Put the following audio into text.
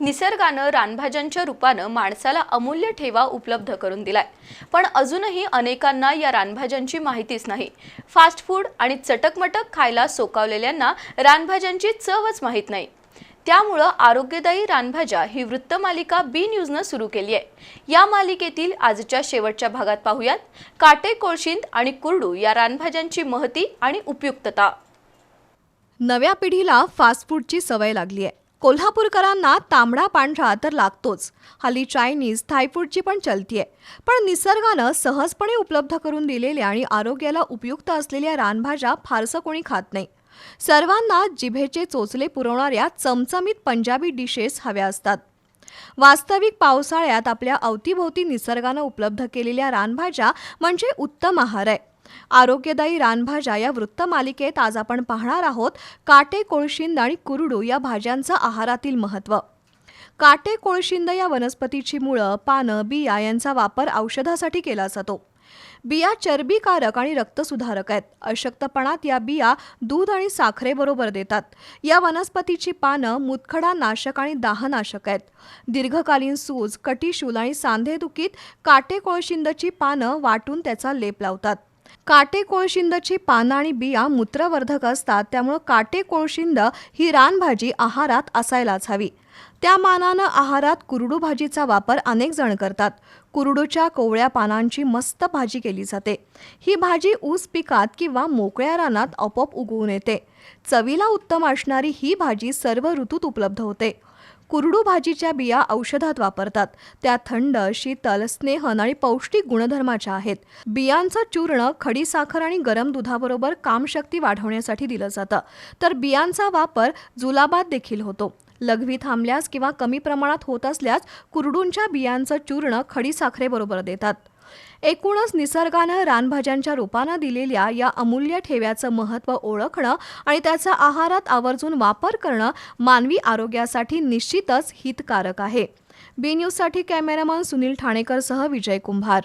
निसर्गानं रानभाज्यांच्या रूपानं माणसाला अमूल्य ठेवा उपलब्ध करून दिलाय. पण अजूनही अनेकांना या रानभाज्यांची माहितीच नाही. फास्ट फूड आणि चटकमटक खायला सोकावलेल्यांना रानभाज्यांची चवच माहीत नाही. त्यामुळं आरोग्यदायी रानभाज्या ही वृत्तमालिका बी न्यूजनं सुरू केली आहे. या मालिकेतील आजच्या शेवटच्या भागात पाहूयात. काटे कोळशिंद आणि कुरडू या रानभाज्यांची महती आणि उपयुक्तता. नव्या पिढीला फास्ट फूडची सवय लागली आहे. कोल्हापूरकरांना तांबडा पांढरा तर लागतोच. हल्ली चायनीज थायफूडची पण चलती आहे पण निसर्गानं सहजपणे उपलब्ध करून दिलेल्या आणि आरोग्याला उपयुक्त असलेल्या रानभाज्या फारसं कोणी खात नाही. सर्वांना जिभेचे चोचले पुरवणाऱ्या चमचमीत पंजाबी डिशेस हव्या असतात. वास्तविक पावसाळ्यात आपल्या अवतीभोवती निसर्गानं उपलब्ध केलेल्या रानभाज्या म्हणजे उत्तम आहार आहे. आरोग्यदायी रानभाज्या या वृत्तमालिकेत आज आपण पाहणार आहोत काटे कोळशिंद आणि कुरडू या भाज्यांचं आहारातील महत्त्व. काटे कोळशिंद या वनस्पतीची मुळं पानं बिया यांचा वापर औषधासाठी केला जातो. बिया चरबीकारक आणि रक्तसुधारक आहेत. अशक्तपणात या बिया दूध आणि साखरेबरोबर देतात. या वनस्पतीची पानं मुतखडा नाशक आणि दाहनाशक आहेत. दीर्घकालीन सूज कटीशूल आणि सांधेदुखीत काटे कोळशिंदची पानं वाटून त्याचा लेप लावतात. काटे कोळशिंदची पानं आणि बिया मूत्रवर्धक असतात त्यामुळं काटे कोळशिंद ही रानभाजी आहारात असायलाच हवी. त्या मानानं आहारात कुरडू भाजीचा वापर अनेक जण करतात. कुरडूच्या कोवळ्या पानांची मस्त भाजी केली जाते. ही भाजी ऊस पिकात किंवा मोकळ्या रानात आपोआप उगवून येते. चवीला उत्तम असणारी ही भाजी सर्व ऋतूत उपलब्ध होते. कुरडू भाजीच्या बिया औषधात वापरतात. त्या थंड शीतल स्नेहन आणि पौष्टिक गुणधर्माच्या आहेत. बियांचं चूर्ण खडीसाखर आणि गरम दुधाबरोबर कामशक्ती वाढवण्यासाठी दिलं जातं. तर बियांचा वापर जुलाबात देखील होतो. लघवी थांबल्यास किंवा कमी प्रमाणात होत असल्यास कुरडूंच्या बियांचं चूर्ण खडीसाखरेबरोबर देतात. एकूणच निसर्गानं रानभाज्यांच्या रूपानं दिलेल्या या अमूल्य ठेव्याचं महत्त्व ओळखणं आणि त्याचा आहारात आवर्जून वापर करणं मानवी आरोग्यासाठी निश्चितच हितकारक आहे. बी न्यूजसाठी कॅमेरामन सुनील ठाणेकरसह विजय कुंभार.